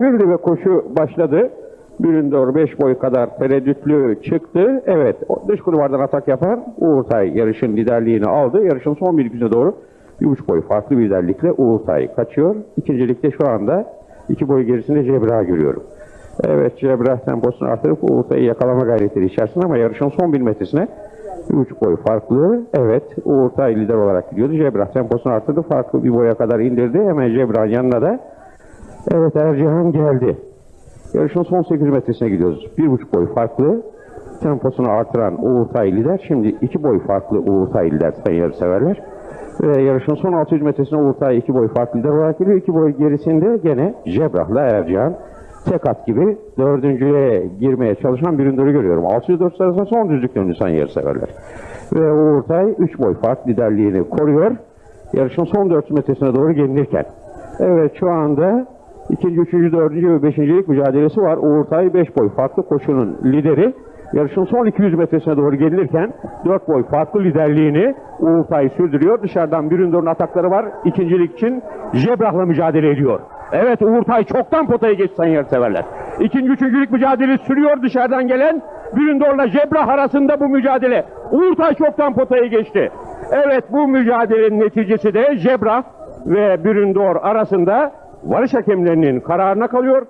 verildi ve koşu başladı. Büründor 5 boy kadar tereddütlü çıktı. Evet dış kulvardan atak yapan Uğurtay yarışın liderliğini aldı. Yarışın son bilgisine doğru bir buçuk boy farklı bir liderlikle Uğurtay kaçıyor. İkincilikte şu anda iki boy gerisinde Cebra görüyorum. Evet Cebra temposunu artırıp Uğurtay'ı yakalama gayretleri içerisinde ama yarışın son bir metresine bir buçuk boy farklı. Evet Uğurtay lider olarak gidiyordu. Cebra temposunu arttırdı. Farklı bir boya kadar indirdi. Hemen Cebra'nın yanına da Evet Ercihan geldi. Yarışın son 8 metresine gidiyoruz. Bir buçuk boy farklı. Temposunu artıran Uğur Tay lider. Şimdi iki boy farklı Uğur Tay lider sayın yarışseverler. Ve yarışın son 600 metresine Uğur Tay iki boy farklı lider olarak geliyor. İki boy gerisinde gene Cebrah'la Ercihan tek at gibi dördüncüye girmeye çalışan bir ürünleri görüyorum. 600-400 arasında son düzlük döndü sayın yarışseverler. Ve Uğur Tay 3 boy fark liderliğini koruyor. Yarışın son 400 metresine doğru gelinirken. Evet şu anda ikinci, üçüncü, dördüncü ve beşincilik mücadelesi var. Uğur Tay 5 boy farklı koşunun lideri. Yarışın son 200 metresine doğru gelinirken 4 boy farklı liderliğini Uğur Tay sürdürüyor. Dışarıdan Büründor'un atakları var. İkincilik için Cebrah'la mücadele ediyor. Evet Uğur Tay çoktan potaya geçti sayın yarışseverler. İkinci, üçüncülük mücadele sürüyor dışarıdan gelen Büründor'la Cebrah arasında bu mücadele. Uğur Tay çoktan potaya geçti. Evet bu mücadelenin neticesi de Cebrah ve Büründor arasında varış hakemlerinin kararına kalıyor.